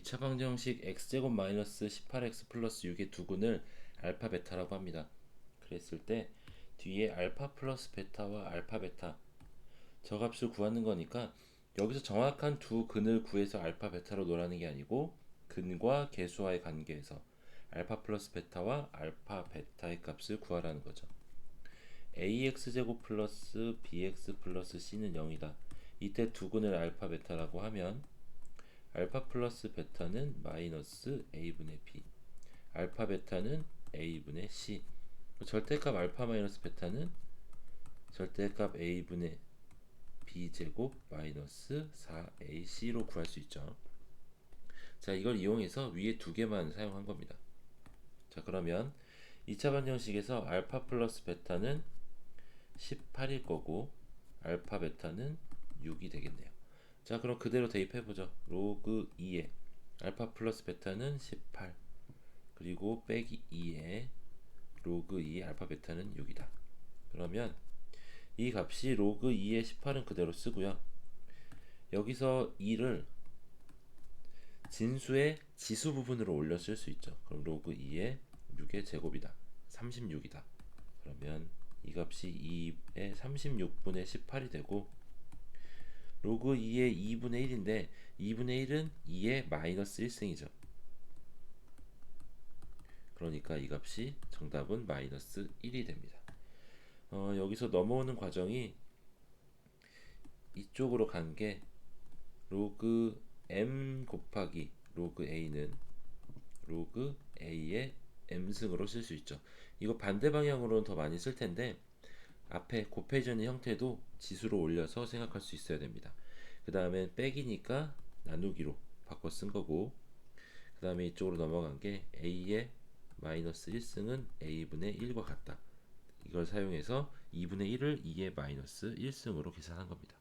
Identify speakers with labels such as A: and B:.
A: 2차 방정식 x제곱 마이너스 18x 플러스 6의 두근을 알파 베타라고 합니다. 그랬을 때 뒤에 알파 플러스 베타와 알파 베타 저 값을 구하는 거니까 여기서 정확한 두 근을 구해서 알파 베타로 놓으라는 게 아니고 근과 개수와의 관계에서 알파 플러스 베타와 알파 베타의 값을 구하라는 거죠. ax 제곱 플러스 bx 플러스 c는 0이다. 이때 두 근을 알파 베타라고 하면 알파 플러스 베타는 마이너스 a분의 b 알파 베타는 a분의 c 절대값 알파 마이너스 베타는 절대값 a분의 b 제곱 마이너스 4ac로 구할 수 있죠. 자 이걸 이용해서 위에 두 개만 사용한 겁니다. 자 그러면 2차 반정식에서 알파 플러스 베타는 18일 거고 알파 베타는 6이 되겠네요. 자 그럼 그대로 대입해보죠. 로그 2에 알파 플러스 베타는 18 그리고 빼기 2에 로그 2의 알파 베타는 6이다. 그러면 이 값이 로그 2의 18은 그대로 쓰고요. 여기서 2를 진수의 지수 부분으로 올려 쓸 수 있죠. 그럼 로그 2의 6의 제곱이다. 36이다. 그러면 이 값이 2의 36분의 18이 되고 로그 2의 2분의 1인데 2분의 1은 2의 마이너스 1승이죠. 그러니까 이 값이 정답은 마이너스 1이 됩니다. 어, 여기서 넘어오는 과정이 이쪽으로 간 게 로그 m 곱하기 로그 a는 로그 a의 m승으로 쓸 수 있죠. 이거 반대 방향으로는 더 많이 쓸 텐데 앞에 곱해지는 형태도 지수로 올려서 생각할 수 있어야 됩니다. 그 다음에 빼기니까 나누기로 바꿔 쓴 거고 그 다음에 이쪽으로 넘어간 게 a의 마이너스 1승은 a분의 1과 같다. 이걸 사용해서 2분의 1을 2의 마이너스 1승으로 계산한 겁니다.